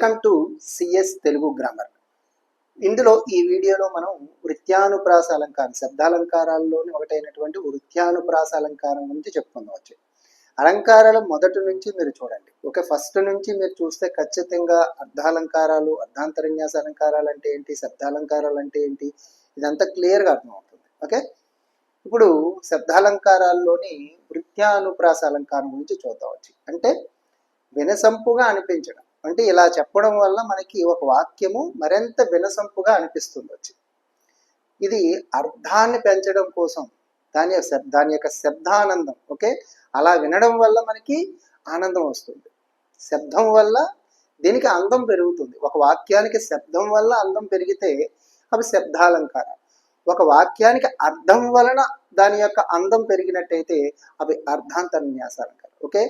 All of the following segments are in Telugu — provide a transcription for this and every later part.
Welcome to CS Telugu grammar ఇందులో ఈ వీడియోలో మనం వృత్యానుప్రాస అలంకారం శబ్దాలంకారాల్లోని ఒకటైనటువంటి వృత్యానుప్రాస అలంకారం గురించి చెప్పుకుందాం అలంకారాలు మొదటి నుంచి మీరు చూడండి. ఓకే ఫస్ట్ నుంచి మీరు చూస్తే ఖచ్చితంగా అర్ధాలంకారాలు అర్ధాంతరన్యాస అలంకారాలు అంటే ఏంటి శబ్దాలంకారాలు అంటే ఏంటి ఇదంతా క్లియర్గా అర్థమవుతుంది. ఓకే? ఇప్పుడు శబ్దాలంకారాల్లోని వృత్యానుప్రాస అలంకారం గురించి చూద్దాం వచ్చి అంటే వినసంపుగా అనిపించడం. అంటే ఇలా చెప్పడం వల్ల మనకి ఒక వాక్యము మరింత వినసంపుగా అనిపిస్తుంది వచ్చి. ఇది అర్థాన్ని పెంచడం కోసం దాని యొక్క దాని యొక్క శబ్దానందం ఓకే? అలా వినడం వల్ల మనకి ఆనందం వస్తుంది. శబ్దం వల్ల దీనికి అందం పెరుగుతుంది. ఒక వాక్యానికి శబ్దం వల్ల అందం పెరిగితే అవి శబ్దాలంకారాలు. ఒక వాక్యానికి అర్థం వలన దాని యొక్క అందం పెరిగినట్టయితే అవి అర్థాంతర్న్యాసాలంకారం ఓకే?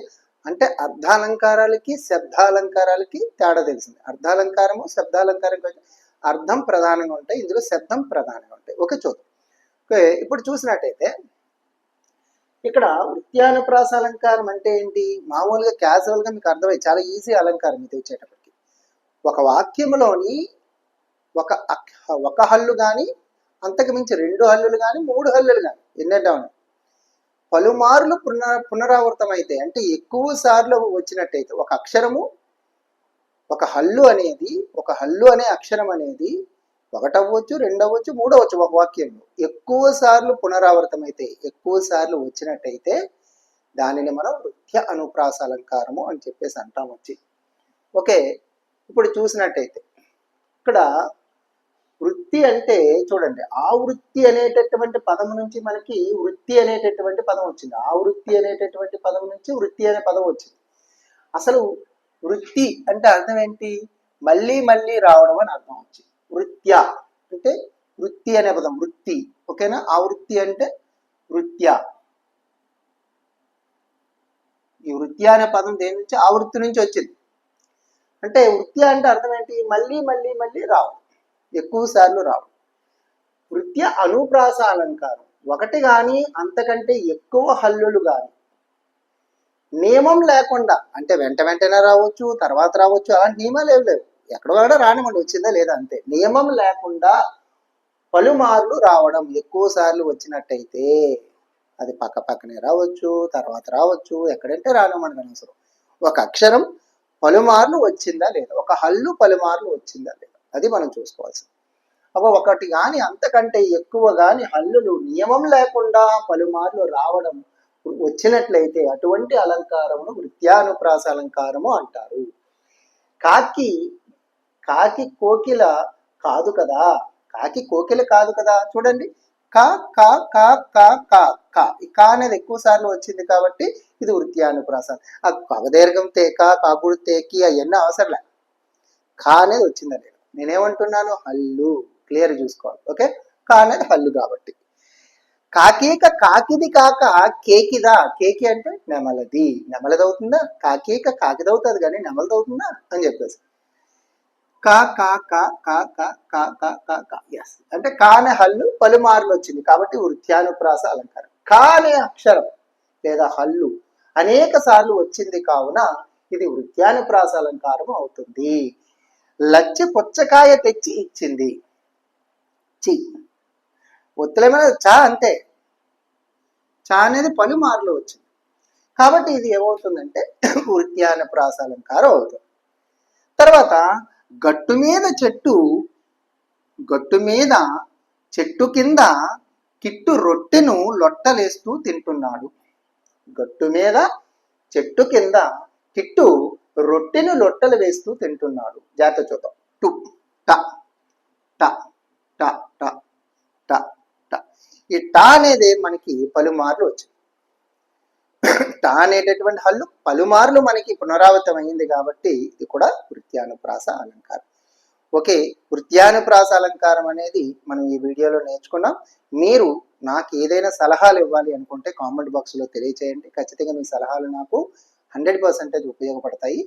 అంటే అర్థాలంకారాలకి శబ్దాలంకారాలకి తేడా తెలిసింది. అర్ధాలంకారము శబ్దాలంకారం అర్థం ప్రధానంగా ఉంటాయి. ఇందులో శబ్దం ప్రధానంగా ఉంటాయి. ఓకే చూద్దాం ఓకే ఇప్పుడు చూసినట్టయితే ఇక్కడ వృత్యానుప్రాస అలంకారం అంటే ఏంటి? మామూలుగా క్యాజువల్గా మీకు అర్థమై చాలా ఈజీ అలంకారం ఇది వచ్చేటప్పటికి. ఒక వాక్యంలోని ఒక ఒక హల్లు కానీ అంతకు మించి రెండు హల్లులు కానీ మూడు హల్లులు కానీ ఎన్నెట్టా ఉన్నాయి? పలుమార్లు పునర పునరావృతం అయితే అంటే ఎక్కువ సార్లు వచ్చినట్టయితే ఒక అక్షరము ఒక హల్లు అనేది ఒక హల్లు అనే అక్షరం అనేది ఒకటవ్వచ్చు రెండవచ్చు మూడవచ్చు ఒక వాక్యంలో. ఎక్కువ సార్లు పునరావృతం అయితే ఎక్కువ సార్లు వచ్చినట్టయితే దానిని మనం వృత్య అనుప్రాస అలంకారము అని చెప్పేసి అంటాం వచ్చి. ఓకే ఇప్పుడు చూసినట్టయితే ఇక్కడ వృత్తి అంటే చూడండి ఆ వృత్తి అనేటటువంటి పదం నుంచి మనకి వృత్తి అనేటటువంటి పదం వచ్చింది. ఆ వృత్తి అనేటటువంటి పదం నుంచి వృత్తి అనే పదం వచ్చింది. అసలు వృత్తి అంటే అర్థం ఏంటి? మళ్ళీ మళ్ళీ రావడం అని అర్థం వచ్చింది. వృత్యా అంటే వృత్తి అనే పదం వృత్తి. ఓకేనా? ఆ వృత్తి అంటే వృత్య. ఈ వృత్తి అనే పదం దేని నుంచి? ఆ వృత్తి నుంచి వచ్చింది. అంటే వృత్తి అంటే అర్థం ఏంటి? మళ్ళీ మళ్ళీ మళ్ళీ రావడం. ఎక్కువ సార్లు రావడం వృత్య అనుప్రాస అలంకారం ఒకటి కానీ అంతకంటే ఎక్కువ హల్లులు కానీ నియమం లేకుండా అంటే వెంట వెంటనే రావచ్చు తర్వాత రావచ్చు అలాంటి నియమాలు ఏవి లేవు. ఎక్కడ కూడా రానివ్వండి వచ్చిందా లేదా అంతే. నియమం లేకుండా పలుమార్లు రావడం ఎక్కువ సార్లు వచ్చినట్టయితే అది పక్క పక్కనే రావచ్చు తర్వాత రావచ్చు ఎక్కడంటే రానివ్వండి అనవసరం ఒక అక్షరం పలుమార్లు వచ్చిందా లేదా? ఒక హల్లు పలుమార్లు వచ్చిందా లేదా? అది మనం చూసుకోవాల్సింది. అപ്പൊ ఒకటి కానీ అంతకంటే ఎక్కువ కానీ హల్లులు నియమం లేకుండా పలుమార్లు రావడం వచ్చినట్లయితే అటువంటి అలంకారమును వృత్యానుప్రాస అలంకారము అంటారు. కాకి కాకి కోకిల కాదు కదా? కాకి కోకిల కాదు కదా? చూడండి. కా కా కా కా కా కా. ఈ కా అనేది ఎక్కువ సార్లు వచ్చింది కాబట్టి ఇది వృత్యానుప్రాస ఆ కవదీర్ఘం తేక కాకుడు తేకి అవన్నీ అవసరంలే కా అనేది వచ్చిందండి. నేనేమంటున్నాను? హల్లు. క్లియర్ చూసుకోవాలి. ఓకే? కా అనేది హల్లు కాబట్టి. కాకేక కాకిది కాక కేకిదా? కేకి అంటే నెమలది. నెమలదవుతుందా? కాకేక కాకిదవుతుంది కానీ నెమలదవుతుందా? అని చెప్పేసి. కా కా కా కా కా కా కా కా కా. ఎస్ అంటే కా అనే హల్లు పలుమార్లు వచ్చింది కాబట్టి వృత్యానుప్రాస అలంకారం. కా అనే అక్షరం లేదా హల్లు అనేక సార్లు వచ్చింది కావున ఇది వృత్యానుప్రాస అలంకారం అవుతుంది. లచ్చి పుచ్చకాయ తెచ్చి ఇచ్చింది. చి ఒత్తులేమైన చా అంతే. చా అనేది పలుమార్లు వచ్చింది. కాబట్టి ఇది ఏమవుతుందంటే వృత్యాన ప్రాసాలంకారం అవుతుంది. తర్వాత గట్టు మీద చెట్టు గట్టు మీద చెట్టు కింద కిట్టు రొట్టెను లొట్టలేస్తూ తింటున్నాడు. గట్టు మీద చెట్టు కింద కిట్టు రొట్టెను లొట్టలు వేస్తూ తింటున్నాడు. జాగ్రత్త చూద్దాం. టు ట ట ట ట ట ట. ఈ టా అనేది మనకి పలుమార్లు వచ్చింది. టా అనేటటువంటి హల్లు పలుమార్లు మనకి పునరావృతం అయింది కాబట్టి ఇది కూడా వృత్యానుప్రాస అలంకారం. ఓకే వృత్యానుప్రాస అలంకారం అనేది మనం ఈ వీడియోలో నేర్చుకున్నాం. మీరు నాకు ఏదైనా సలహాలు ఇవ్వాలి అనుకుంటే కామెంట్ బాక్స్లో తెలియచేయండి. ఖచ్చితంగా మీ సలహాలు నాకు హండ్రెడ్ పర్సెంటేజ్ ఉపయోగపడతాయి.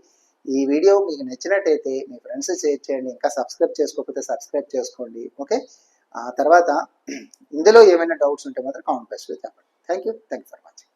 ఈ వీడియో మీకు నచ్చినట్టయితే మీ ఫ్రెండ్స్ షేర్ చేయండి ఇంకా సబ్స్క్రైబ్ చేసుకోకపోతే సబ్స్క్రైబ్ చేసుకోండి. ఓకే? ఆ తర్వాత ఇందులో ఏమైనా డౌట్స్ ఉంటే మాత్రం కామెంట్ బాక్స్లో చెప్పండి. Thank you thank you for watching.